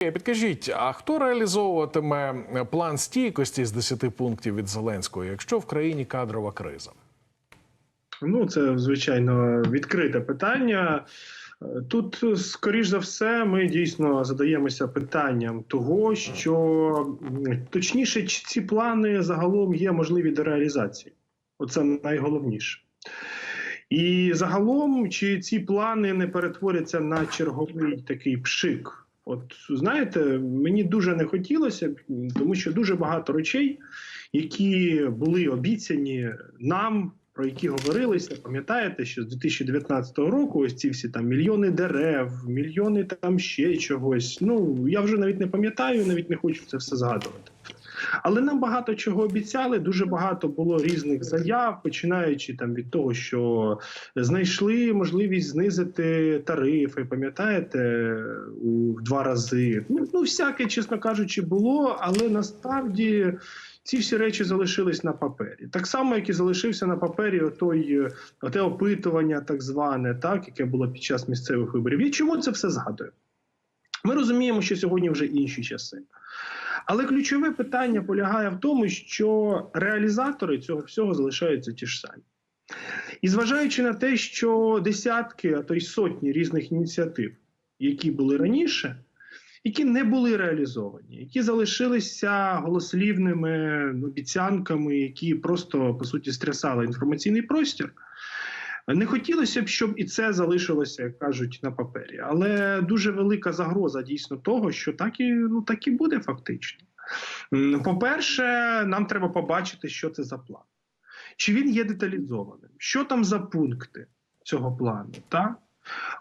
Підкажіть, а хто реалізовуватиме план стійкості з 10 пунктів від Зеленського, якщо в країні кадрова криза? Ну, це звичайно відкрите питання. Е, Тут, скоріш за все, ми дійсно задаємося питанням того, що точніше, ці плани загалом є можливі до реалізації. Оце найголовніше. І загалом, чи ці плани не перетворяться на черговий такий пшик? От знаєте, мені дуже не хотілося, тому що дуже багато речей, які були обіцяні нам, про які говорилися, пам'ятаєте, що з 2019 року ось ці всі там мільйони дерев, мільйони там ще чогось. Ну я вже навіть не пам'ятаю, навіть не хочу це все згадувати. Але нам багато чого обіцяли. Дуже багато було різних заяв, починаючи там від того, що знайшли можливість знизити тарифи. Пам'ятаєте, у два рази. Ну, ну всяке, чесно кажучи, було, але насправді. Ці всі речі залишились на папері, так само, як і залишився на папері отой, оте опитування, так зване, так яке було під час місцевих виборів. І чому це все згадує? Ми розуміємо, що сьогодні вже інші часи. Але ключове питання полягає в тому, що реалізатори цього всього залишаються ті ж самі. І зважаючи на те, що десятки, а то й сотні різних ініціатив, які були раніше, які не були реалізовані, які залишилися голослівними обіцянками, які просто по суті стрясали інформаційний простір. Не хотілося б, щоб і це залишилося, як кажуть, на папері. Але дуже велика загроза дійсно того, що так і ну так і буде фактично. По-перше, нам треба побачити, що це за план. Чи він є деталізованим? Що там за пункти цього плану? Так?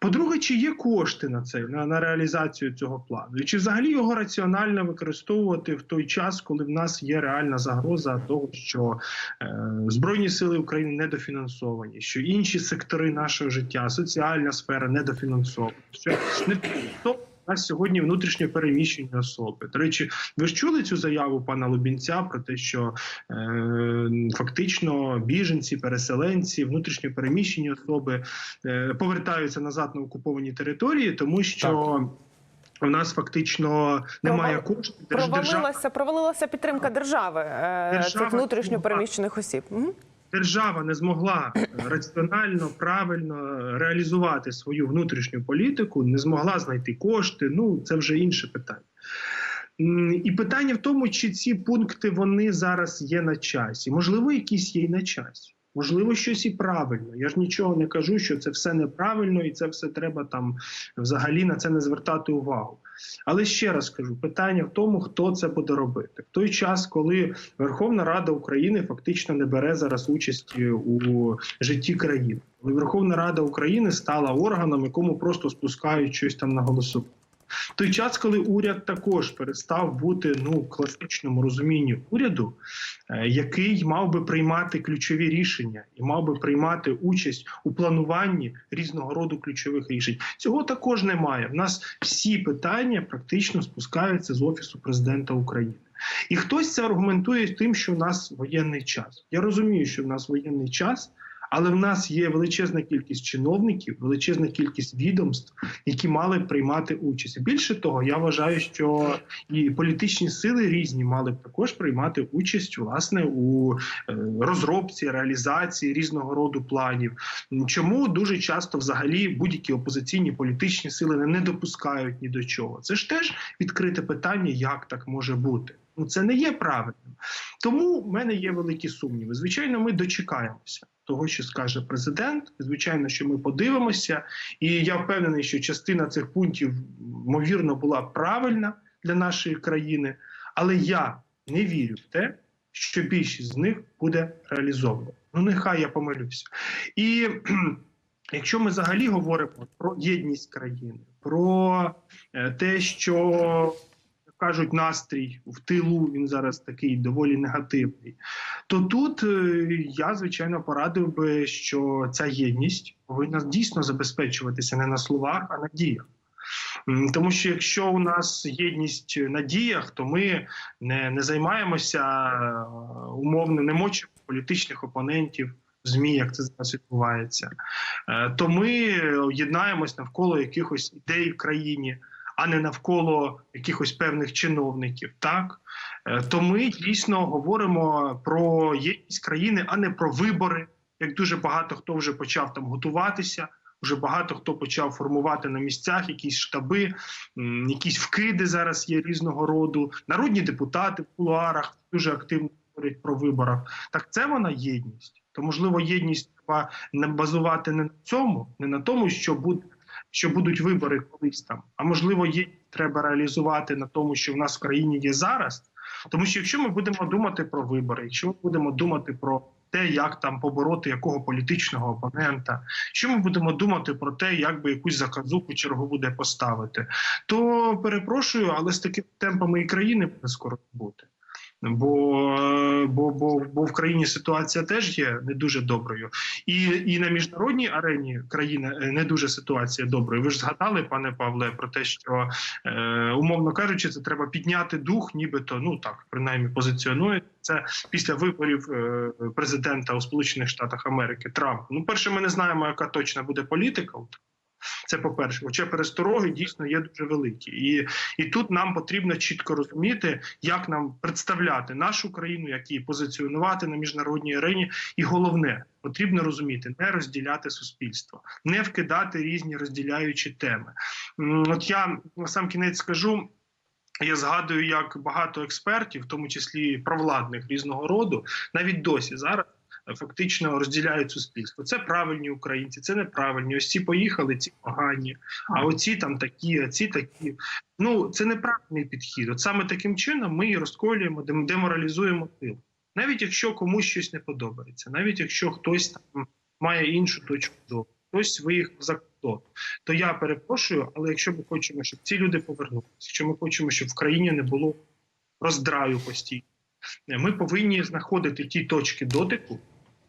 По-друге, чи є кошти на це, на, на реалізацію цього плану? І чи взагалі його раціонально використовувати в той час, коли в нас є реальна загроза того, що е, Збройні сили України недофінансовані, що інші сектори нашого життя, соціальна сфера недофінансована, що не то у нас сьогодні внутрішньо переміщені особи. До речі, ви ж чули цю заяву пана Лубінця про те, що е, фактично біженці, переселенці, внутрішньо переміщені особи е, повертаються назад на окуповані території, тому що. У нас фактично немає Провал- коштів. Держдержава Провалилася, провалилася підтримка держави Держава цих внутрішньо переміщених осіб. Держава не змогла е, раціонально правильно реалізувати свою внутрішню політику, не змогла знайти кошти. Ну це вже інше питання. І питання в тому, чи ці пункти вони зараз є на часі. Можливо, якісь є й на часі. Можливо, щось і правильно. Я ж нічого не кажу, що це все неправильно, і це все треба там взагалі на це не звертати увагу. Але ще раз кажу: питання в тому, хто це буде робити в той час, коли Верховна Рада України фактично не бере зараз участі у житті країни. Коли Верховна Рада України стала органом, якому просто спускають щось там на голосування. Той час, коли уряд також перестав бути ну в класичному розумінні уряду, е, який мав би приймати ключові рішення і мав би приймати участь у плануванні різного роду ключових рішень. Цього також немає. В нас всі питання практично спускаються з офісу президента України. І хтось це аргументує тим, що в нас воєнний час. Я розумію, що в нас воєнний час. Але в нас є величезна кількість чиновників, величезна кількість відомств, які мали приймати участь. Більше того, я вважаю, що і політичні сили різні мали б також приймати участь власне у е, розробці, реалізації різного роду планів. Чому дуже часто взагалі будь-які опозиційні політичні сили не- не допускають ні до чого? Це ж теж відкрите питання, як так може бути. Ну це не є правильним. Тому в мене є великі сумніви. Звичайно, ми дочекаємося того, що скаже президент. Звичайно, що ми подивимося, і я впевнений, що частина цих пунктів ймовірно була правильна для нашої країни, але я не вірю в те, що більшість з них буде реалізовано. Ну нехай я помилюся. І якщо ми взагалі говоримо про єдність країни, про е, те, що кажуть, настрій в тилу він зараз такий доволі негативний. То тут е, я звичайно порадив би, що ця єдність повинна дійсно забезпечуватися не на словах, а на діях. Тому що якщо у нас єдність на діях, то ми не, не займаємося е, умовно, не мочимо політичних опонентів. ЗМІ, як це зараз відбувається, Е, то ми єднаємось навколо якихось ідей в країні. А не навколо якихось певних чиновників. Так Е, то ми дійсно говоримо про єдність країни, а не про вибори. Як дуже багато хто вже почав там готуватися. Вже багато хто почав формувати на місцях якісь штаби, якісь вкиди зараз є різного роду. Народні депутати в кулуарах дуже активно говорять про виборах. Так це вона єдність. То можливо, єдність треба базувати не на цьому, не на тому, що буде. Що будуть вибори колись там, а можливо, єдність треба реалізувати на тому, що в нас в країні є зараз. Тому що якщо ми будемо думати про вибори, якщо ми будемо думати про те, як там побороти якого політичного опонента, що ми будемо думати про те, як би якусь заказуху чергу буде поставити, то перепрошую, але з такими темпами і країни буде скоро бути. Бо, бо, бо, бо в країні ситуація теж є не дуже доброю, і, і на міжнародній арені країна е, не дуже ситуація доброю. Ви ж згадали, пане Павле, про те, що е, умовно кажучи, це треба підняти дух, нібито ну так принаймні позиціонує це після виборів е, президента у Сполучених Штатах Америки Трампа. Ну, перше, ми не знаємо, яка точно буде політика. Це по перше, хоча перестороги дійсно є дуже великі, і і тут нам потрібно чітко розуміти, як нам представляти нашу країну, як її позиціонувати на міжнародній арені. І головне, потрібно розуміти, не розділяти суспільство, не вкидати різні розділяючі теми. От я на сам кінець скажу. Я згадую, як багато експертів, в тому числі провладних різного роду, навіть досі зараз фактично розділяють суспільство. Це правильні українці, це неправильні. Ось ці поїхали, ці погані, а оці там такі, а ці такі. Ну це неправильний підхід. От саме таким чином ми розколюємо, дем- деморалізуємо тил. Навіть якщо комусь щось не подобається, навіть якщо хтось там має іншу точку зору, хтось виїхав за кордон, то я перепрошую, але якщо ми хочемо, щоб ці люди повернулися, якщо ми хочемо, щоб в країні не було роздраю постійно, ми повинні знаходити ті точки дотику,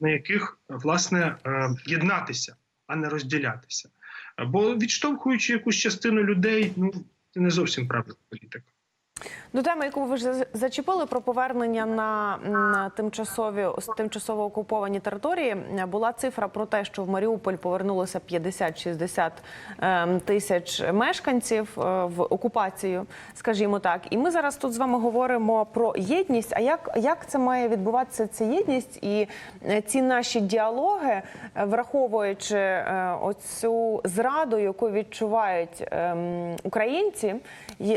на яких власне е, єднатися, а не розділятися. Бо відштовхуючи якусь частину людей, ну це не зовсім правильна політика. До теми, яку ви вже зачепили про повернення на, на тимчасові тимчасово окуповані території, була цифра про те, що в Маріуполь повернулося 50-60 ем, тисяч мешканців е, в окупацію, скажімо так. І ми зараз тут з вами говоримо про єдність. А як, як це має відбуватися ця єдність і е, ці наші діалоги, е, враховуючи е, оцю зраду, яку відчувають ем, українці,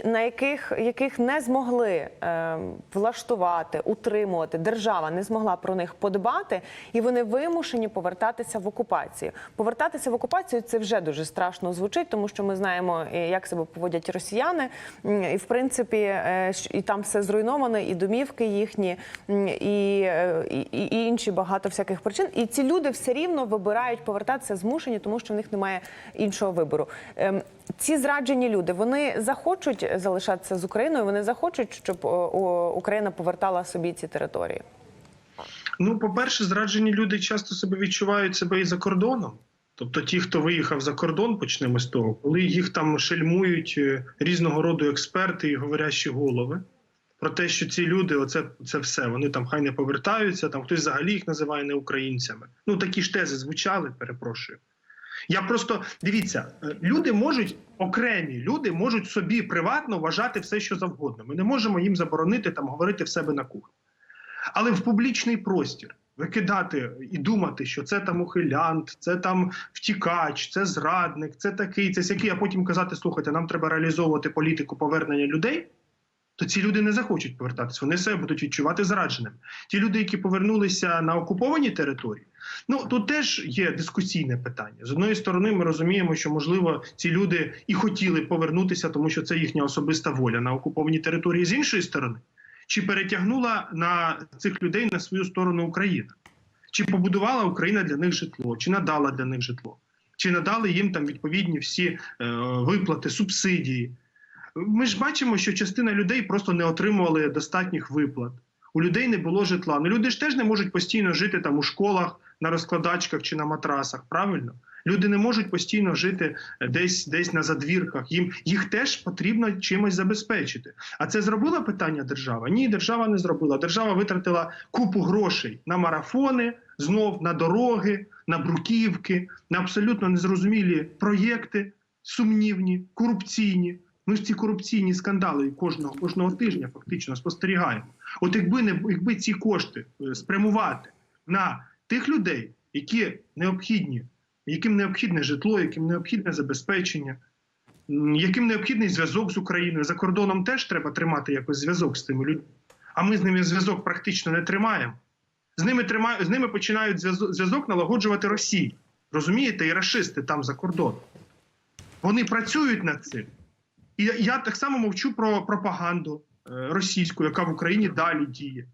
на яких яких не змогли ем, влаштувати, утримувати, держава не змогла про них подбати, і вони вимушені повертатися в окупацію. Повертатися в окупацію це вже дуже страшно звучить, тому що ми знаємо, е, як себе поводять росіяни, і в принципі, е, і там все зруйновано, і домівки їхні, і, е, і, і інші багато всяких причин. І ці люди все рівно вибирають повертатися змушені, тому що в них немає іншого вибору. Ем, Ці зраджені люди вони захочуть залишатися з Україною. Вони захочуть, щоб о, Україна повертала собі ці території. Ну, по-перше, зраджені люди часто себе відчувають себе і за кордоном. Тобто, ті, хто виїхав за кордон, почнемо з того, коли їх там шельмують е, різного роду експерти і говорящі голови. Про те, що ці люди, оце це все, вони там хай не повертаються, там хтось взагалі їх називає неукраїнцями. Ну такі ж тези звучали, перепрошую. Я просто дивіться, е, люди можуть окремі люди можуть собі приватно вважати все, що завгодно. Ми не можемо їм заборонити там говорити в себе на кухні. Але в публічний простір викидати і думати, що це там ухилянт, це там втікач, це зрадник, це такий, це сякий, а потім казати: слухайте, нам треба реалізовувати політику повернення людей. То ці люди не захочуть повертатися, вони себе будуть відчувати зрадженими. Ті люди, які повернулися на окуповані території, ну тут теж є дискусійне питання. З одної сторони, ми розуміємо, що можливо ці люди і хотіли повернутися, тому що це їхня особиста воля на окуповані території. З іншої сторони, чи перетягнула на цих людей на свою сторону Україна? Чи побудувала Україна для них житло, чи надала для них житло, чи надали їм там відповідні всі е, виплати, субсидії? Ми ж бачимо, що частина людей просто не отримували достатніх виплат. У людей не було житла. Ну люди ж теж не можуть постійно жити там у школах, на розкладачках чи на матрасах. Правильно? Люди не можуть постійно жити десь десь на задвірках. Їм їх теж потрібно чимось забезпечити. А це зробила питання держава? Ні, держава не зробила. Держава витратила купу грошей на марафони, знов на дороги, на бруківки, на абсолютно незрозумілі проєкти, сумнівні, корупційні. Ми ж ці корупційні скандали кожного кожного тижня фактично спостерігаємо. От якби не якби ці кошти е, спрямувати на тих людей, які необхідні, яким необхідне житло, яким необхідне забезпечення, яким необхідний зв'язок з Україною. За кордоном теж треба тримати якось зв'язок з тими людьми. А ми з ними зв'язок практично не тримаємо. З ними тримає, з ними починають зв'язок, налагоджувати Росія. Розумієте, і рашисти там за кордоном. Вони працюють над цим. І я, так само мовчу про пропаганду е, російську, яка в Україні далі діє.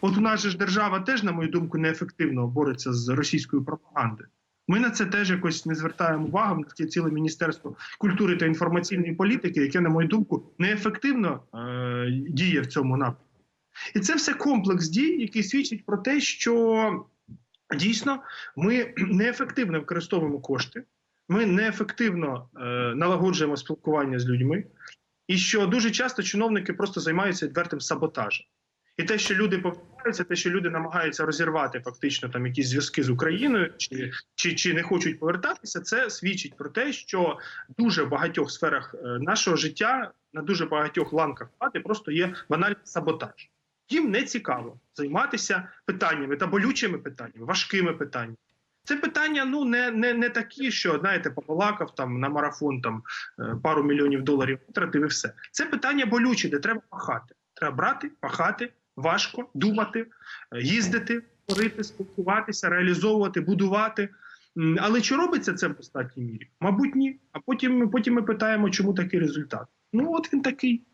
От у нас ж держава теж, на мою думку, неефективно бореться з російською пропагандою. Ми на це теж якось не звертаємо увагу. Нас є ціле міністерство культури та інформаційної політики, яке, на мою думку, неефективно е, діє в цьому напрямку. І це все комплекс дій, який свідчить про те, що дійсно ми неефективно використовуємо кошти, ми неефективно е, налагоджуємо спілкування з людьми, і що дуже часто чиновники просто займаються відвертим саботажем. І те, що люди повертаються, те, що люди намагаються розірвати фактично там якісь зв'язки з Україною, чи, чи, чи не хочуть повертатися, це свідчить про те, що дуже в багатьох сферах е, нашого життя, на дуже багатьох ланках влади просто є банальний саботаж. Їм не цікаво займатися питаннями та болючими питаннями, важкими питаннями. Це питання ну не, не, не такі, що знаєте, побалакав там на марафон там е, пару мільйонів доларів витратив і все. Це питання болючі, де треба пахати. Треба брати, пахати, важко, думати, е, їздити, творити, спілкуватися, реалізовувати, будувати. Але чи робиться це в достатній мірі? Мабуть, ні. А потім, потім ми питаємо, чому такий результат. Ну от він такий.